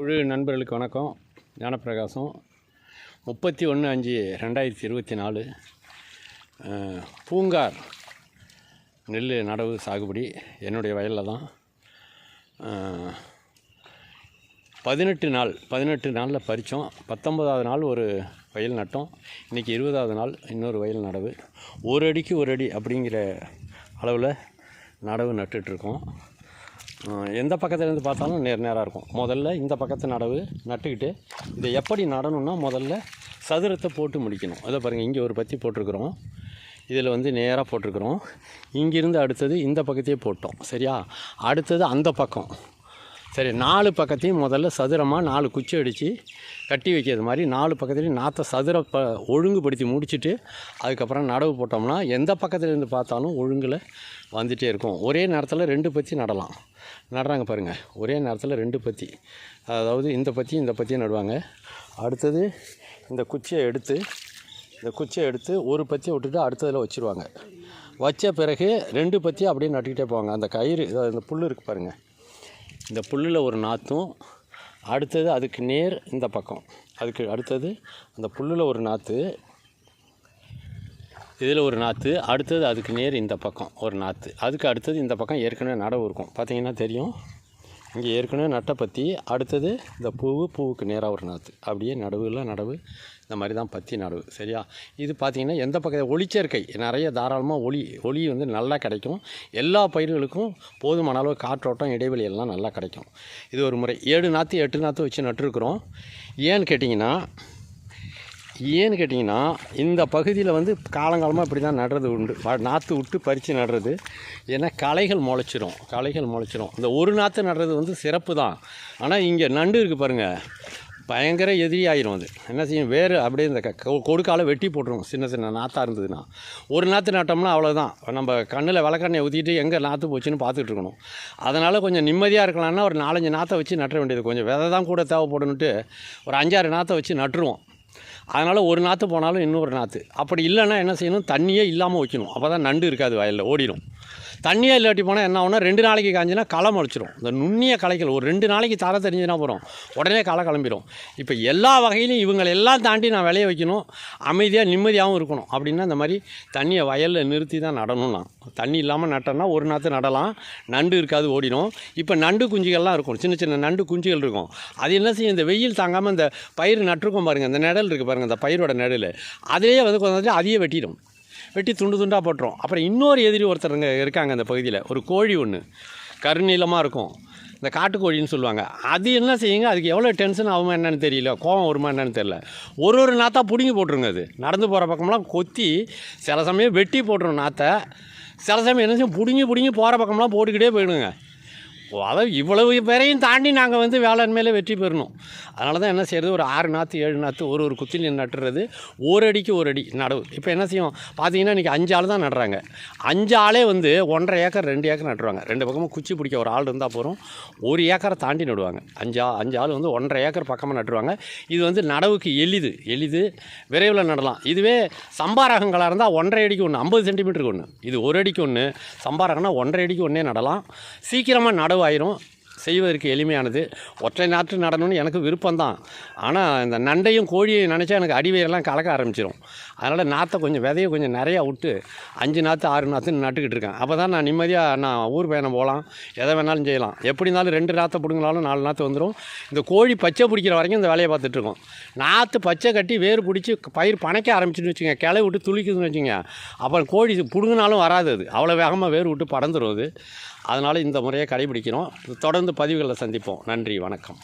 குழு நண்பர்களுக்கு வணக்கம். ஞானப்பிரகாசம் முப்பத்தி ஒன்று அஞ்சு ரெண்டாயிரத்தி இருபத்தி நாலு பூங்கார் நெல் நடவு சாகுபடி என்னுடைய வயலில் தான். பதினெட்டு நாள் பதினெட்டு நாளில் பறித்தோம் பத்தொன்பதாவது நாள் ஒரு வயல் நட்டோம். இன்றைக்கி இருபதாவது நாள் இன்னொரு வயல் நடவு. ஒரு அடிக்கு ஒரு அடி அப்படிங்கிற அளவில் நடவு நட்டுட்ருக்கோம் எந்த பக்கத்துலேருந்து பார்த்தாலும் நேர் நேராக இருக்கும். முதல்ல இந்த பக்கத்து நடவு நட்டுக்கிட்டு இதை எப்படி நடணும்னா முதல்ல சதுரத்தை போட்டு முடிக்கணும். அதை பாருங்கள் இங்கே ஒரு பத்தி போட்டிருக்கிறோம். இதில் வந்து நேராக போட்டிருக்கிறோம். இங்கிருந்து அடுத்தது இந்த பக்கத்தையே போட்டோம். சரியா? அடுத்தது அந்த பக்கம். சரி நாலு பக்கத்தையும் முதல்ல சதுரமாக நாலு குச்சி அடித்து கட்டி வைக்கிறது மாதிரி நாலு பக்கத்துலேயும் நாற்றை சதுர ப ஒழுங்குபடுத்தி முடிச்சுட்டு அதுக்கப்புறம் நடவு போட்டோம்னா எந்த பக்கத்துலேருந்து பார்த்தாலும் ஒழுங்கில் வந்துகிட்டே இருக்கும். ஒரே நேரத்தில் ரெண்டு பத்தி நடலாம். நடுறாங்க பாருங்கள் ஒரே நேரத்தில் ரெண்டு பத்தி. அதாவது இந்த பத்தி இந்த பத்தியும் நடுவாங்க. அடுத்தது இந்த குச்சியை எடுத்து இந்த குச்சியை எடுத்து ஒரு பத்தியை விட்டுட்டு அடுத்ததில் வச்சுருவாங்க. வச்ச பிறகு ரெண்டு பத்தி அப்படியே நட்டுக்கிட்டே போவாங்க. அந்த கயிறு இந்த புல் இருக்குது பாருங்கள் இந்த புல்லில் ஒரு நாற்றும் அடுத்தது அதுக்கு நேர் இந்த பக்கம். அதுக்கு அடுத்தது அந்த புல்லில் ஒரு நாற்று இதில் ஒரு நாற்று அடுத்தது அதுக்கு நேர் இந்த பக்கம் ஒரு நாற்று அதுக்கு அடுத்தது இந்த பக்கம் ஏற்கனவே நடவு இருக்கும் பார்த்தீங்கன்னா தெரியும். இங்கே ஏற்கனவே நட்டை பற்றி அடுத்தது இந்த பூவு பூவுக்கு நேராக ஒரு நாற்று அப்படியே நடுவில் நடவு இந்த மாதிரி தான் பத்தி நடவு சரியா? இது பார்த்தீங்கன்னா எந்த பக்கம் ஒளிச்சேர்க்கை. நிறைய தாராளமாக ஒளி ஒளி வந்து நல்லா கிடைக்கும். எல்லா பயிர்களுக்கும் போதுமான அளவு காற்றோட்டம் இடைவெளி எல்லாம் நல்லா கிடைக்கும். இது ஒரு முறை. ஏழு நாற்று எட்டு நாற்று வச்சு நட்டுருக்குறோம். ஏன்னு கேட்டிங்கன்னா ஏன்னு கேட்டிங்கன்னா இந்த பகுதியில் வந்து காலங்காலமாக இப்படி தான் நடுறது உண்டு. நாற்று விட்டு பறித்து நடுறது. ஏன்னா களைகள் முளைச்சிரும். களைகள் முளைச்சிரும். இந்த ஒரு நாற்று நடுறது வந்து சிறப்பு தான். ஆனால் இங்கே நண்டு இருக்குது பாருங்கள் பயங்கர எதிரி ஆயிரும் அது. என்ன செய்யும்? வேறு அப்படியே இந்த க- கொ- கொடுக்கால வெட்டி போட்டுரும் சின்ன சின்ன நாற்றாக இருந்ததுன்னா. ஒரு நாற்று நட்டோம்னா அவ்வளோதான் நம்ம கண்ணில் விளக்கெண்ணெய் ஊற்றிட்டு எங்கே நாற்று போச்சுன்னு பார்த்துட்டு இருக்கணும். அதனால் கொஞ்சம் நிம்மதியாக இருக்கலாம்னா ஒரு நாலஞ்சு நாற்றை வச்சு நட்ட வேண்டியது. கொஞ்சம் விதை தான் கூட தேவைப்படணுன்ட்டு ஒரு அஞ்சாறு நாற்றை வச்சு நட்டுருவோம். அதனால் ஒரு நாற்று போனாலும் இன்னொரு நாற்று அப்படி இல்லைன்னா என்ன செய்யணும்? தண்ணியே இல்லாமல் வைக்கணும். அப்போ தான் நண்டு இருக்காது வயலில் ஓடிடும் தண்ணியே இல்லாட்டி போனால் என்ன ஆகும்னா ரெண்டு நாளைக்கு காய்ஞ்சினா களை முளைச்சிரும். இந்த நுண்ணிய களைகள் ஒரு ரெண்டு நாளைக்கு தர தெரிஞ்சுனா போகிறோம் உடனே களை கிளம்பிடும் இப்போ எல்லா வகையிலையும் இவங்களை எல்லாம் தாண்டி நான் விளைய வைக்கணும். அமைதியாக நிம்மதியாகவும் இருக்கணும். அப்படின்னா இந்த மாதிரி தண்ணியை வயலில் நிறுத்தி தான் நடணும் நான். தண்ணி இல்லாமல் நட்டோம்னா ஒரு நாற்று நடலாம். நண்டு இருக்காது ஓடிடும். இப்போ நண்டு குஞ்சுகள்லாம் இருக்கும். சின்ன சின்ன நண்டு குஞ்சுகள் இருக்கும். அது என்ன செய்யும்? இந்த வெயில் தாங்காமல் இந்த பயிர் நட்டிருக்கோம் பாருங்கள் இந்த நிழல் இருக்குது பாருங்கள் இந்த பயிரோட நிழல். அதிலேயே வந்து கொஞ்சம் அதையே வெட்டிடும். வெட்டி துண்டு துண்டாக போட்டுரும். அப்புறம் இன்னொரு எதிரி ஒருத்தருங்க இருக்காங்க அந்த பகுதியில். ஒரு கோழி ஒன்று கருநீளமாக இருக்கும். இந்த காட்டுக்கோழின்னு சொல்லுவாங்க. அது என்ன செய்யுங்க? அதுக்கு எவ்வளோ டென்ஷன் ஆகுமா என்னன்னு தெரியல. கோவம் வருமா என்னன்னு தெரியல. ஒரு ஒரு நாத்தா பிடுங்கி போட்டுருங்க அது. நடந்து போகிற பக்கம்லாம் கொத்தி சில சமயம் வெட்டி போட்டுரும் நாற்றை சில சமயம் என்ன செய்யும்? பிடுங்கி பிடுங்கி போகிற பக்கம்லாம் போட்டுக்கிட்டே போயிடுங்க. அதாவது இவ்வளவு பேரையும் தாண்டி நாங்கள் வந்து வேளாண்மையில வெற்றி பெறணும். அதனால தான் என்ன செய்கிறது ஒரு ஆறு நாற்று ஏழு நாற்று ஒரு ஒரு குத்திலையும் நட்டுறது. ஒரு அடிக்கு ஒரு அடி நடவு இப்போ என்ன செய்யும்? பார்த்தீங்கன்னா இன்றைக்கி அஞ்சு ஆள் தான் நடுறாங்க. அஞ்சு ஆளே வந்து ஒன்றரை ஏக்கர் ரெண்டு ஏக்கர் நட்டுருவாங்க. ரெண்டு பக்கமும் குச்சி பிடிக்க ஒரு ஆள் இருந்தால் போகிறோம் ஒரு ஏக்கரை தாண்டி நடுவாங்க. அஞ்சு அஞ்சு ஆள் வந்து ஒன்றரை ஏக்கர் பக்கமாக நட்டுருவாங்க. இது வந்து நடவுக்கு எளிது. எளிது. விரைவில் நடலாம். இதுவே சம்பாரகங்களாக இருந்தால் ஒன்றரை அடிக்கு ஒன்று ஐம்பது சென்டிமீட்டருக்கு ஒன்று இது ஒரு அடிக்கு ஒன்று சம்பாரகம்னா ஒன்றரை அடிக்கு ஒன்றே நடலாம். சீக்கிரமாக நடவு செலவாயிரும் செய்வதற்கு எளிமையானது. ஒற்றை நாற்று நடணும்னு எனக்கு விருப்பம்தான். ஆனால் இந்த நண்டையும் கோழியையும் நினச்சா எனக்கு அடிவேரெல்லாம் கலக்க ஆரம்பிச்சிடும் அதனால் நாற்றை கொஞ்சம் விதையை கொஞ்சம் நிறையா விட்டு அஞ்சு நாற்று ஆறு நாற்றுன்னு நட்டுக்கிட்டு இருக்கேன். அப்போ தான் நான் நிம்மதியாக நான் ஊர் பயணம் போகலாம். எதை வேணாலும் செய்யலாம். எப்படி இருந்தாலும் ரெண்டு நாற்றை பிடுங்கினாலும் நாலு நாற்று வந்துடும் இந்த கோழி பச்சை பிடிக்கிற வரைக்கும் இந்த வேலையை பார்த்துட்ருக்கோம் நாற்று பச்சை கட்டி வேர் பிடிச்சி பயிர் பனைக்க ஆரம்பிச்சுன்னு வச்சுங்க கிளை விட்டு துளிக்குதுன்னு வச்சுங்க அப்புறம் கோழி பிடுங்கினாலும் வராது அது. அவ்வளோ வேகமாக வேர் விட்டு பறந்துடும் அது. அதனால் இந்த முறையை கடைபிடிக்கிறோம் தொடர்ந்து பதிவுகளை சந்திப்போம். நன்றி வணக்கம்.